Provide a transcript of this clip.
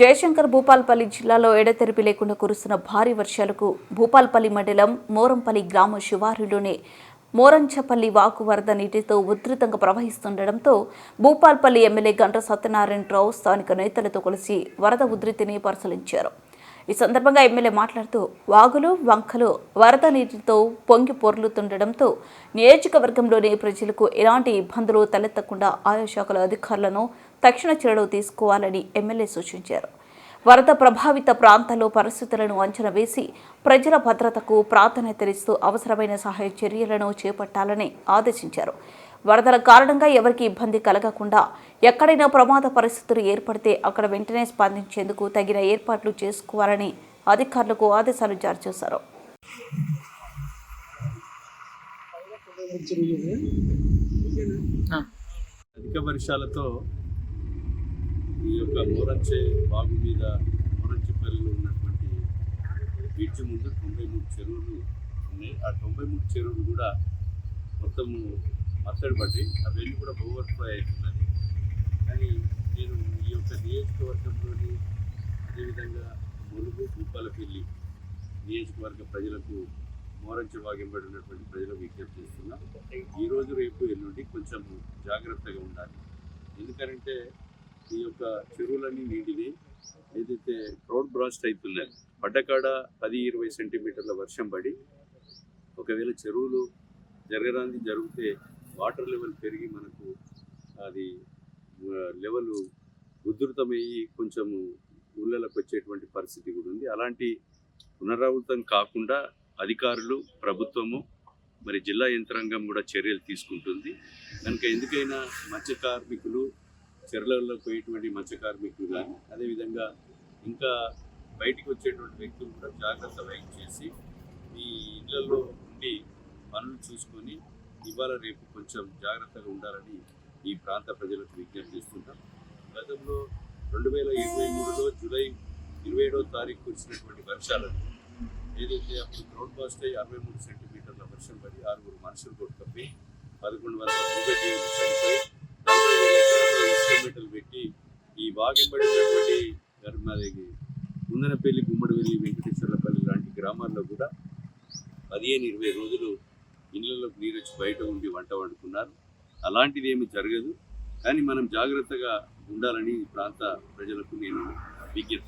జయశంకర్ భూపాల్పల్లి జిల్లాలో ఎడతెరిపి లేకుండా కురుస్తున్న భారీ వర్షాలకు భూపాల్పల్లి మండలం మోరంపల్లి గ్రామ శివారులోని మోరంచపల్లి వాకు వరద నీటితో ఉధృతంగా ప్రవహిస్తుండటంతో భూపాల్పల్లి ఎమ్మెల్యే గంట సత్యనారాయణరావు స్థానిక నేతలతో కలిసి వరద ఉధృతిని పరిశీలించారు. ఈ సందర్భంగా ఎమ్మెల్యే మాట్లాడుతూ వాగులు వంకలు వరద నీటితో పొంగి పొర్లుతుండటంతో నియోజకవర్గంలోని ప్రజలకు ఎలాంటి ఇబ్బందులు తలెత్తకుండా ఆయా శాఖల అధికారులను తక్షణ చర్యలు తీసుకోవాలని ఎమ్మెల్యే సూచించారు. వరద ప్రభావిత ప్రాంతాల్లో పరిస్థితులను అంచనా వేసి ప్రజల భద్రతకు ప్రాధాన్యతనిస్తూ అవసరమైన సహాయ చర్యలను చేపట్టాలని ఆదేశించారు. వరదల కారణంగా ఎవరికి ఇబ్బంది కలగకుండా ఎక్కడైనా ప్రమాద పరిస్థితులు ఏర్పడితే అక్కడ వెంటనే స్పందించేందుకు తగిన ఏర్పాట్లు చేసుకోవాలని అధికారులకు ఆదేశాలు జారీ చేశారు. అధిక వర్షాలతో ఈ యొక్క మోరంచే బాగు మీద మోరంచెపల్లిలో ఉన్నటువంటి బీచ్ ముందు తొంభై మూడు చెరువులు ఉన్నాయి. ఆ తొంభై మూడు చెరువులు కూడా మొత్తము మత్తడి పడ్డాయి అవన్నీ కూడా ఓవర్ఫ్లో అవుతున్నది కానీ నేను ఈ యొక్క నియోజకవర్గంలోని అదేవిధంగా ములుగు భూపాలపల్లి నియోజకవర్గ ప్రజలకు మోరంచె ఉన్నటువంటి ప్రజలకు విజ్ఞప్తి చేస్తున్నా ఈ రోజు రేపు ఎల్లుండి కొంచెం జాగ్రత్తగా ఉండాలి. ఎందుకంటే ఈ యొక్క చెరువులన్నీ నీటిని ఏదైతే క్రౌడ్ బ్రాస్ట్ అవుతున్నాయి పడ్డకాడ పది ఇరవై సెంటీమీటర్ల వర్షం పడి ఒకవేళ చెరువులు జరగడానికి జరిగితే వాటర్ లెవెల్ పెరిగి మనకు అది లెవెల్ ఉధృతమయ్యి కొంచెము ఊళ్ళలోకి వచ్చేటువంటి పరిస్థితి కూడా ఉంది. అలాంటి పునరావృతం కాకుండా అధికారులు ప్రభుత్వము మరి జిల్లా యంత్రాంగం కూడా చర్యలు తీసుకుంటుంది. కనుక ఎందుకైనా మత్స్య కార్మికులు చెర్లలో పోయేటువంటి మత్స్య కార్మికులు కానీ అదేవిధంగా ఇంకా బయటికి వచ్చేటువంటి వ్యక్తులు కూడా జాగ్రత్త వహించేసి ఈ ఇళ్ళలో ఉండి పనులు చూసుకొని ఇవాళ రేపు కొంచెం జాగ్రత్తగా ఉండాలని ఈ ప్రాంత ప్రజలకు విజ్ఞప్తి చేస్తున్నాం. గతంలో రెండు వేల ఇరవై మూడులో జూలై ఇరవై ఏడవ తారీఖు కురిసినటువంటి వర్షాలను ఏదైతే అప్పుడు గ్రౌండ్ బాస్ట్ అయ్యి అరవై మూడు సెంటీమీటర్ల వర్షం పడి ఆరుగురు మనుషులు కొట్టుకపోయి పదకొండు వందల మూగజీవులు చనిపోయి నలభై వేల ఎకరాల్లో పెట్టి ఈ వాగింబడి ఉన్నటువంటి ముందనపల్లి గుమ్మడివెల్లి వెంకటేశ్వరపల్లి లాంటి గ్రామాల్లో కూడా పదిహేను ఇరవై రోజులు ఇళ్ళలోకి నీరు వచ్చి బయట ఉండి వంట వండుకున్నారు. అలాంటిది ఏమి జరగదు. కానీ మనం జాగ్రత్తగా ఉండాలని ఈ ప్రాంత ప్రజలకు నేను విజ్ఞప్తి